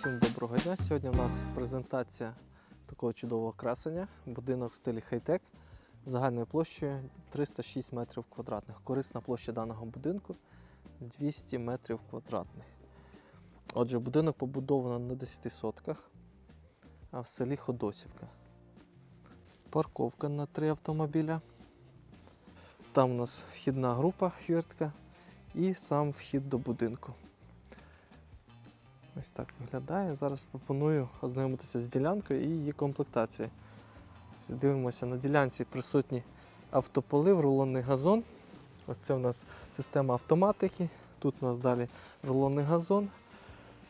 Всім доброго дня. Сьогодні у нас презентація такого чудового красення. Будинок в стилі хай-тек загальною площею 306 метрів квадратних. Корисна площа даного будинку 200 метрів квадратних. Отже, будинок побудовано на 10 сотках, а в селі Ходосівка. Парковка на три автомобіля. Там у нас вхідна група хвіртка і сам вхід до будинку. Ось так виглядає. Зараз пропоную ознайомитися з ділянкою і її комплектацією. Дивимося, на ділянці присутні автополив, рулонний газон. Ось це у нас система автоматики. Тут у нас далі рулонний газон,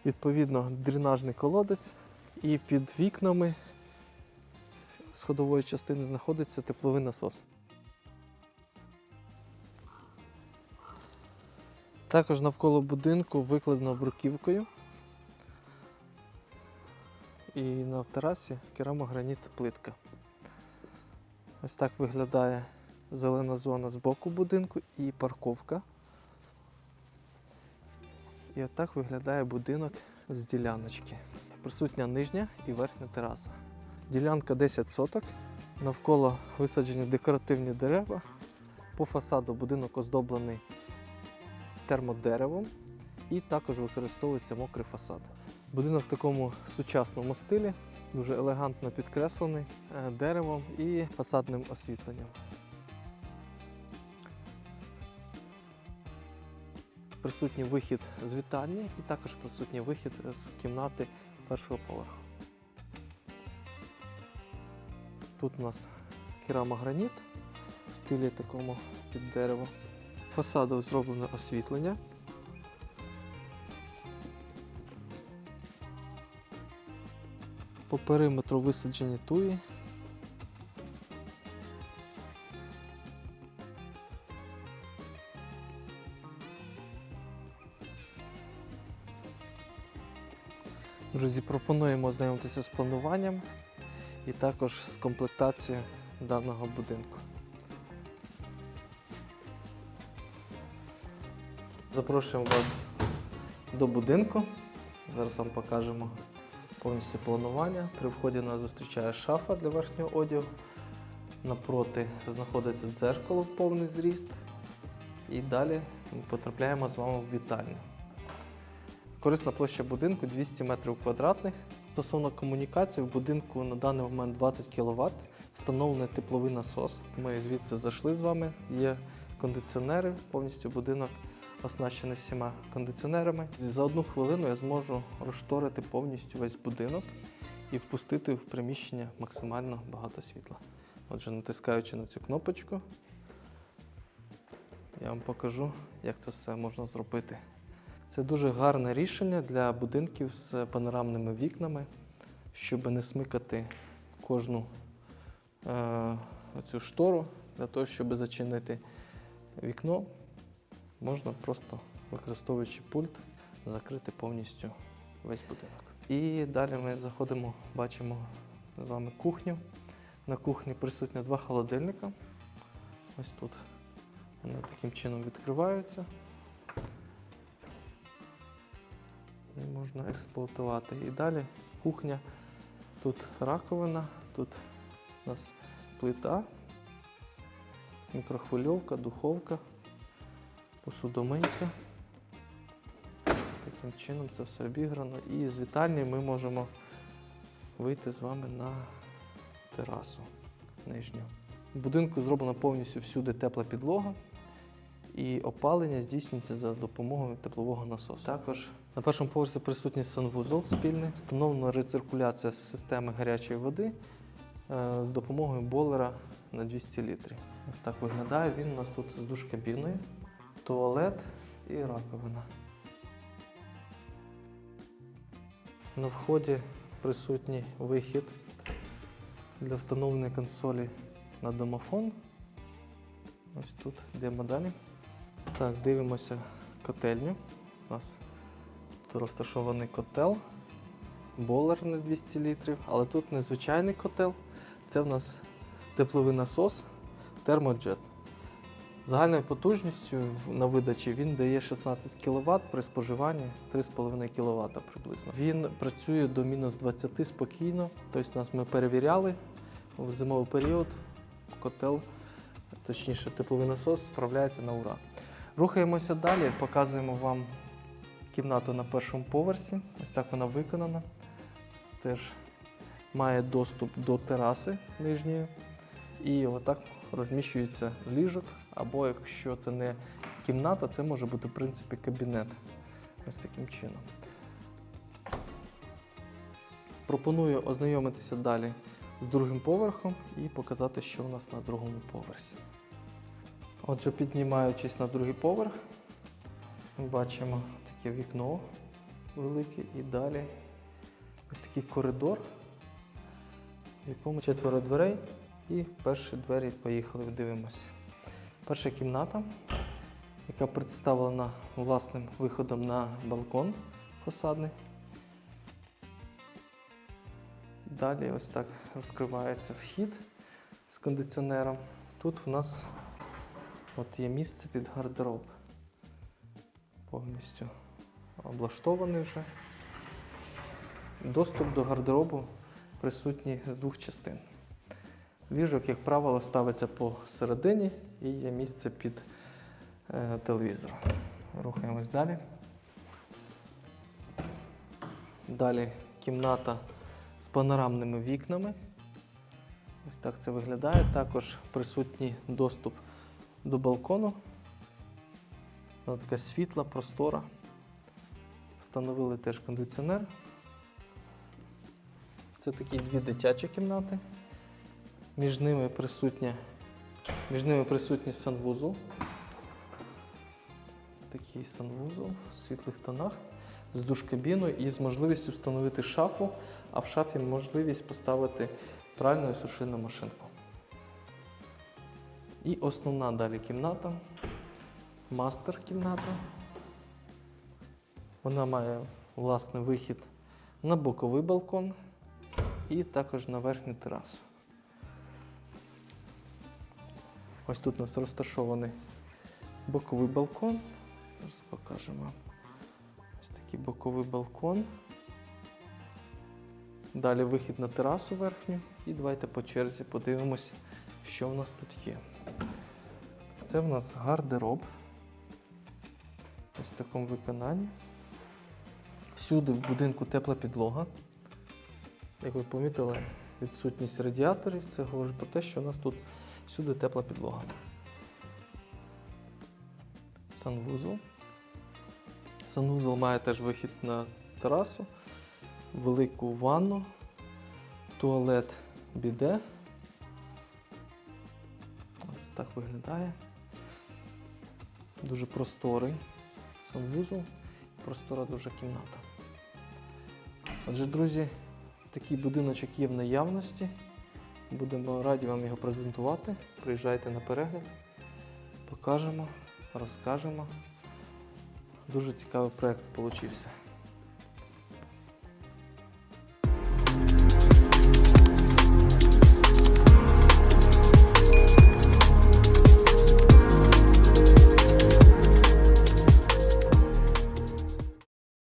відповідно, дренажний колодець. І під вікнами сходової частини знаходиться тепловий насос. Також навколо будинку викладено бруківкою. І на терасі керамограніт плитка. Ось так виглядає зелена зона з боку будинку і парковка. І отак виглядає будинок з діляночки. Присутня нижня і верхня тераса. Ділянка 10 соток. Навколо висаджені декоративні дерева. По фасаду будинок оздоблений термодеревом і також використовується мокрий фасад. Будинок в такому сучасному стилі, дуже елегантно підкреслений е, деревом і фасадним освітленням. Присутній вихід з вітальні і також присутній вихід з кімнати першого поверху. Тут у нас керамограніт в стилі такому під дерево. Фасаду зроблено освітлення. По периметру висаджені туї. Друзі, пропонуємо ознайомитися з плануванням і також з комплектацією даного будинку. Запрошуємо вас до будинку. Зараз вам покажемо повністю планування. При вході нас зустрічає шафа для верхнього одягу. Напроти знаходиться дзеркало в повний зріст. І далі ми потрапляємо з вами в вітальню. Корисна площа будинку 200 метрів квадратних. Стосовно комунікації, в будинку на даний момент 20 кВт, встановлений тепловий насос. Ми звідси зайшли з вами. Є кондиціонери, повністю будинок оснащений всіма кондиціонерами. За одну хвилину я зможу розшторити повністю весь будинок і впустити в приміщення максимально багато світла. Отже, натискаючи на цю кнопочку, я вам покажу, як це все можна зробити. Це дуже гарне рішення для будинків з панорамними вікнами, щоб не смикати кожну е, цю штору для того, щоб зачинити вікно можна просто використовуючи пульт закрити повністю весь будинок. І далі ми заходимо, бачимо з вами кухню. На кухні присутні два холодильника. Ось тут вони таким чином відкриваються. І можна експлуатувати. І далі кухня. Тут раковина, тут у нас плита, мікрохвильовка, духовка посудомийка. Таким чином це все обіграно. І з вітальні ми можемо вийти з вами на терасу нижню. В будинку зроблена повністю всюди тепла підлога. І опалення здійснюється за допомогою теплового насосу. Також на першому поверсі присутній санвузол спільний, встановлена рециркуляція системи гарячої води е, з допомогою бойлера на 200 літрів. Ось так виглядає. Він у нас тут з душ-кабіною туалет і раковина. На вході присутній вихід для встановлення консолі на домофон. Ось тут йдемо далі. Так, дивимося котельню. У нас тут розташований котел, болер на 200 літрів, але тут не звичайний котел, це в нас тепловий насос термоджет. Загальною потужністю на видачі він дає 16 кВт при споживанні 3,5 кВт приблизно. Він працює до мінус 20 спокійно. Тобто нас ми перевіряли в зимовий період. Котел, точніше, тепловий насос справляється на ура. Рухаємося далі, показуємо вам кімнату на першому поверсі. Ось так вона виконана. Теж має доступ до тераси нижньої. І отак розміщується ліжок, або якщо це не кімната, це може бути в принципі кабінет. Ось таким чином. Пропоную ознайомитися далі з другим поверхом і показати, що у нас на другому поверсі. Отже, піднімаючись на другий поверх, ми бачимо таке вікно велике і далі ось такий коридор, в якому четверо дверей. І перші двері поїхали, дивимося. Перша кімната, яка представлена власним виходом на балкон фасадний. Далі ось так розкривається вхід з кондиціонером. Тут в нас от є місце під гардероб. Повністю облаштований вже. Доступ до гардеробу присутній з двох частин. Ліжок, як правило, ставиться посередині і є місце під е, телевізор. Рухаємось далі. Далі кімната з панорамними вікнами. Ось так це виглядає. Також присутній доступ до балкону. Вона така світла, простора. Встановили теж кондиціонер. Це такі дві дитячі кімнати. Між ними присутня, між ними присутній санвузол. Такий санвузол в світлих тонах з душкабіною і з можливістю встановити шафу, а в шафі можливість поставити пральну і сушильну машинку. І основна далі кімната, мастер кімната. Вона має власний вихід на боковий балкон і також на верхню терасу. Ось тут у нас розташований боковий балкон. Зараз покажемо. Ось такий боковий балкон. Далі вихід на терасу верхню. І давайте по черзі подивимось, що в нас тут є. Це в нас гардероб. Ось в такому виконанні. Всюди в будинку тепла підлога. Як ви помітили, відсутність радіаторів. Це говорить про те, що у нас тут всюди тепла підлога. Санвузол. Санвузол має теж вихід на терасу, велику ванну, туалет біде. Ось так виглядає. Дуже просторий санвузол, простора дуже кімната. Отже, друзі, такий будиночок є в наявності. Будемо раді вам його презентувати. Приїжджайте на перегляд, покажемо, розкажемо. Дуже цікавий проєкт вийшов.